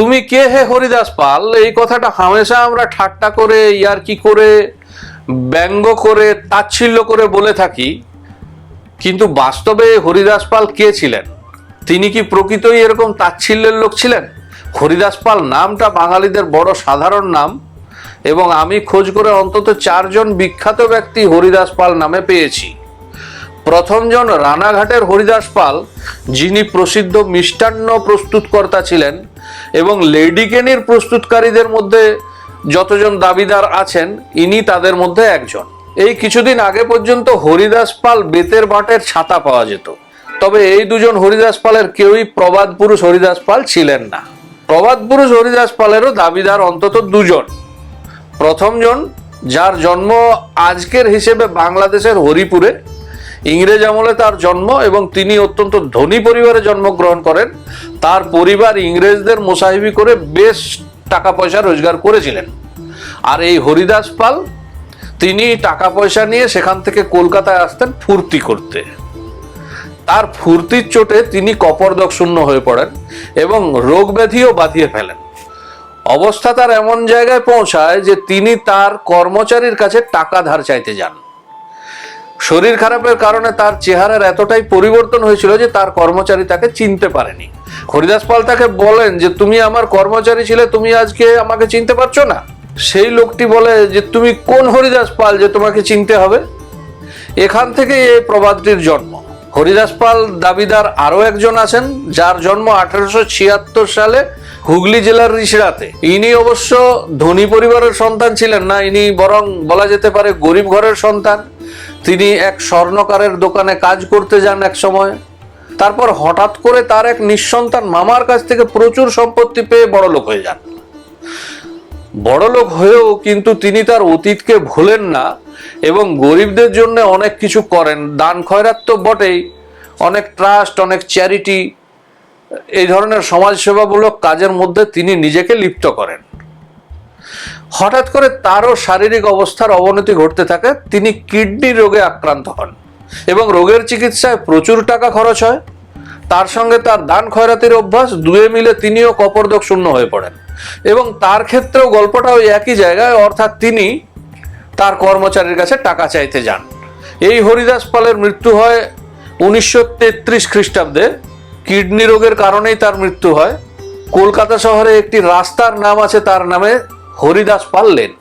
তুমি কে হে হরিদাস পাল? এই কথাটা হামেশা আমরা ঠাট্টা করে ইয়ার্কি করে, ব্যঙ্গ করে, তাচ্ছিল্য করে বলে থাকি। কিন্তু বাস্তবে হরিদাস পাল কে ছিলেন? তিনি কি প্রকৃতই এরকম তাচ্ছিল্যের লোক ছিলেন? হরিদাস পাল নামটা বাঙালিদের বড় সাধারণ নাম, এবং আমি খোঁজ করে অন্তত চারজন বিখ্যাত ব্যক্তি হরিদাস পাল নামে পেয়েছি। প্রথমজন রানাঘাটের হরিদাস পাল, যিনি প্রসিদ্ধ মিষ্টান্ন প্রস্তুতকর্তা ছিলেন এবং লেডিকেনির প্রস্তুতকারীদের মধ্যে যতজন দাবিদার আছেন, ইনি তাদের মধ্যে একজন। এই কিছুদিন আগে পর্যন্ত হরিদাস পাল বেতের বাটের ছাতা পাওয়া যেত। তবে এই দুজন হরিদাস পালের কেউই প্রবাদ পুরুষ হরিদাস পাল ছিলেন না। প্রবাদ পুরুষ হরিদাস পালেরও দাবিদার অন্তত দুজন। প্রথমজন, যার জন্ম আজকের হিসেবে বাংলাদেশের হরিপুরে ইংরেজ আমলে তার জন্ম এবং তিনি অত্যন্ত ধনী পরিবারে জন্মগ্রহণ করেন। তার পরিবার ইংরেজদের মোসাহিবি করে বেশ টাকা পয়সা রোজগার করেছিলেন। আর এই হরিদাস পাল, তিনি টাকা পয়সা নিয়ে সেখান থেকে কলকাতায় আসতেন ফুর্তি করতে। তার ফুর্তির চোটে তিনি কপরদক শূন্য হয়ে পড়েন এবং রোগ ব্যাধিও বাঁধিয়ে ফেলেন। অবস্থা তার এমন জায়গায় পৌঁছায় যে তিনি তার কর্মচারীর কাছে টাকা ধার চাইতে যান। শরীর খারাপের কারণে তার চেহারার এতটাই পরিবর্তন হয়েছিল যে তার কর্মচারী তাকে চিনতে পারেনি। হরিদাস পাল তাকে বলেন যে, তুমি আমার কর্মচারী ছিলে, তুমি আজকে আমাকে চিনতে পারছ না? সেই লোকটি বলে যে, তুমি কোন হরিদাস পাল যে তোমাকে চিনতে হবে? এখান থেকে এই প্রবাদটির জন্ম। হরিদাস পাল দাবিদার আরও একজন আছেন, যার জন্ম আঠারোশো ছিয়াত্তর সালে হুগলি জেলার রিসড়াতে ইনি অবশ্য ধনী পরিবারের সন্তান ছিলেন না, ইনি বরং বলা যেতে পারে গরিব ঘরের সন্তান। তিনি এক স্বর্ণকারের দোকানে কাজ করতে যান এক সময়। তারপর হঠাৎ করে তার এক নিঃসন্তান মামার কাছ থেকে প্রচুর সম্পত্তি পেয়ে বড়লোক হয়ে যান। বড়লোক হয়েও কিন্তু তিনি তার অতীতকে ভোলেন না এবং গরিবদের জন্য অনেক কিছু করেন। দান খয়রাত তো বটেই। অনেক ট্রাস্ট, অনেক চ্যারিটি এই ধরনের সমাজসেবামূলক কাজের মধ্যে তিনি নিজেকে লিপ্ত করেন। হঠাৎ করে তারও শারীরিক অবস্থার অবনতি ঘটতে থাকে, তিনি কিডনি রোগে আক্রান্ত হন এবং রোগের চিকিৎসায় প্রচুর টাকা খরচ হয়। তার সঙ্গে তার দান খয়রাতির অভ্যাস, দুয়ে মিলে তিনিও কপরদক শূন্য হয়ে পড়েন এবং তার ক্ষেত্রেও গল্পটা ওই একই জায়গায়, অর্থাৎ তিনি তার কর্মচারীর কাছে টাকা চাইতে যান। এই হরিদাস পালের মৃত্যু হয় উনিশশো তেত্রিশ খ্রিস্টাব্দে। কিডনি রোগের কারণেই তার মৃত্যু হয়। কলকাতা শহরে একটি রাস্তার নাম আছে, তার নামে হরিদাস পাল লেন